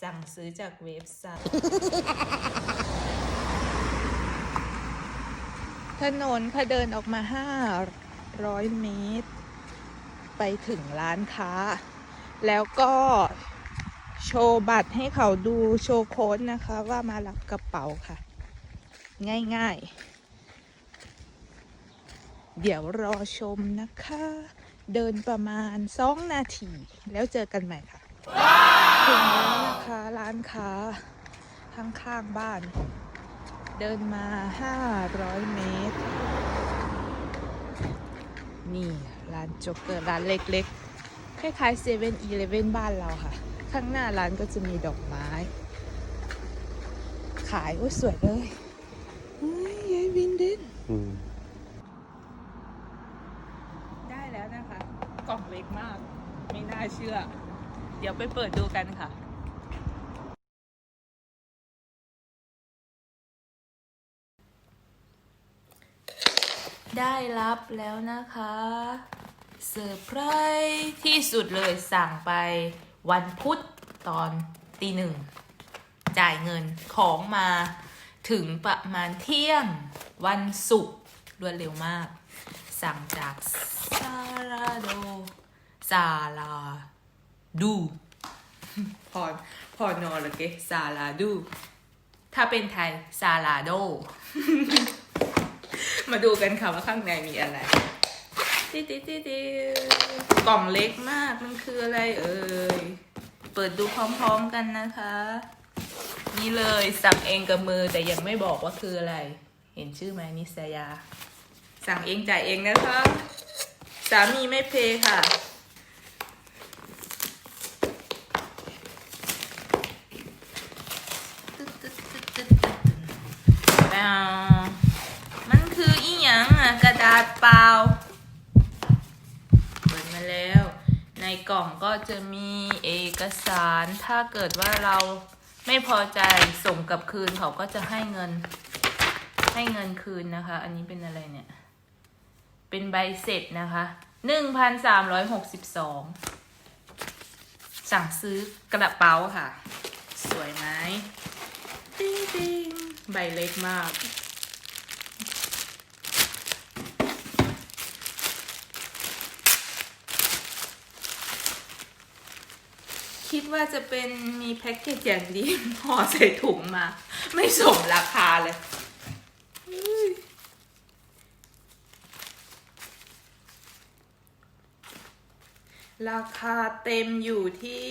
สั่งซื้อจากเว็บไซต์ ถนนพอเดินออกมา500เมตร ไปถึงร้านค้า แล้วก็โชว์บัตรให้เขาดูโชว์โค้ดนะคะว่ามารับกระเป๋าค่ะ ง่ายๆ เดี๋ยวรอชมนะคะ เดินประมาณ 2 นาที แล้วเจอกันใหม่ค่ะถึงแล้วนะคะร้านค้าข้างๆบ้าน เดินมา 500 เมตร นี่ร้านโจ๊กเกอร์ร้านเล็กๆ คล้ายๆเซเว่นอีเลเว่นบ้านเราค่ะ ข้างหน้าร้านก็จะมีดอกไม้ ขายโอ้ยสวยเลยเฮ้ยยายวินเดน อืม ได้แล้วนะคะ กล่องเล็กมาก ไม่น่าเชื่อ เดี๋ยวไปเปิดดูกันค่ะได้รับแล้วนะคะเซอร์ไพรส์ที่สุดเลยสั่งไปวันพุธตอนตีหนึ่ง จ่ายเงินของมาถึงประมาณเที่ยงวันศุกร์รวดเร็วมาก สั่งจากซาลาโด ซาลาดูพอพอนอนละเกซาลาดู ถ้าเป็นไทยซาลาโด มาดูกันค่ะว่าข้างในมีอะไรติดติดติติกล่องเล็กมากมันคืออะไรเอ่ย เปิดดูพร้อมๆกันนะคะ นี่เลยสั่งเองกับมือแต่ยังไม่บอกว่าคืออะไร เห็นชื่อไหมนิสยา สั่งเองจ่ายเองนะคะ สามีไม่เพค่ะ แปวมันคืออีหยังอะ กระดาเปล่า เปิดมาแล้ว ในกล่องก็จะมีเอกสาร ถ้าเกิดว่าเราไม่พอใจส่งกลับคืนเขาก็จะให้เงิน ให้เงินคืนนะคะ อันนี้เป็นอะไรเนี่ย เป็นใบเสร็จนะคะหนึ่งพันสามร้อยหกสิบสองสั่งซื้อกระเป๋าค่ะ สวยไหมติ๊งติ๊งใบเล็กมาก คิดว่าจะเป็นมีแพ็กเกจอย่างดีห่อใส่ถุงมา ไม่สมราคาเลยราคาเต็มอยู่ที่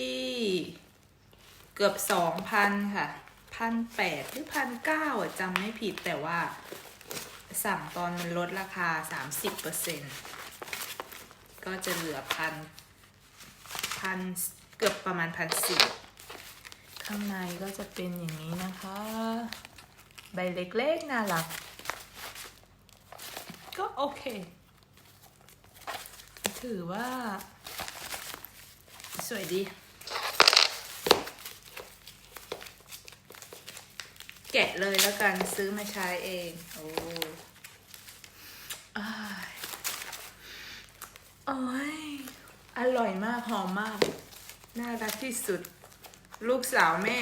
เกือบสองพันค่ะพันแปดหรือพันเก้าอะจำไม่ผิดแต่ว่าสั่งตอนมันลดราคาสามสิบเปอร์เซ็นก็จะเหลือพันพัน กือบประมาณพันสี่ข้างในก็จะเป็นอย่างนี้นะคะ ใบเล็กๆ น่ารัก ก็โอเค ถือว่า สวยดี แกะเลยแล้วกันซื้อมาใช้เอง โอ้ยโอ้ยอร่อยมาก หอมมาก น่ารักที่สุด ลูกสาวแม่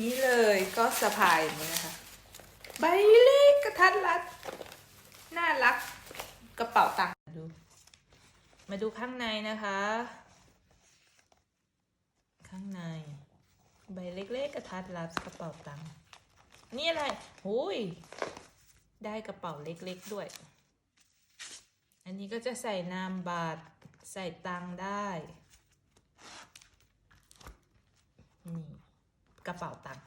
นี่เลยก็สะพายอย่างนี้นะคะ ใบเล็กกระทัดรัด น่ารักกระเป๋าตังค์ดู มาดูข้างในนะคะ ข้างใน ใบเล็กๆกระทัดรัดกระเป๋าตังค์นี่อะไรหุยได้กระเป๋าเล็กๆด้วย อันนี้ก็จะใส่นามบัตรใส่ตังได้ นี่กระเป๋าตัง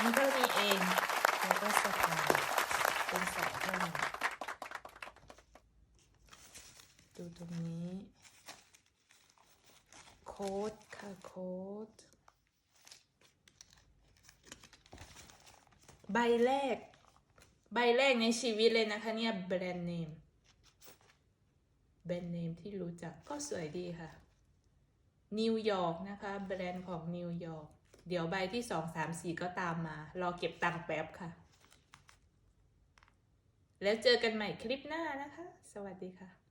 มันก็มีเอง แล้วก็สะพายเป็นสองแท่งดูตรงนี้ โค้ดค่ะโค้ด ใบแรก ใบแรกในชีวิตเลยนะคะเนี่ยแบรนด์เนม แบรนด์เนมที่รู้จักก็สวยดีค่ะ นิวยอร์กนะคะ แบรนด์ของนิวยอร์ก เดี๋ยวใบที่สองสามสี่ก็ตามมา รอเก็บตังค์แป๊บค่ะ แล้วเจอกันใหม่คลิปหน้านะคะ สวัสดีค่ะ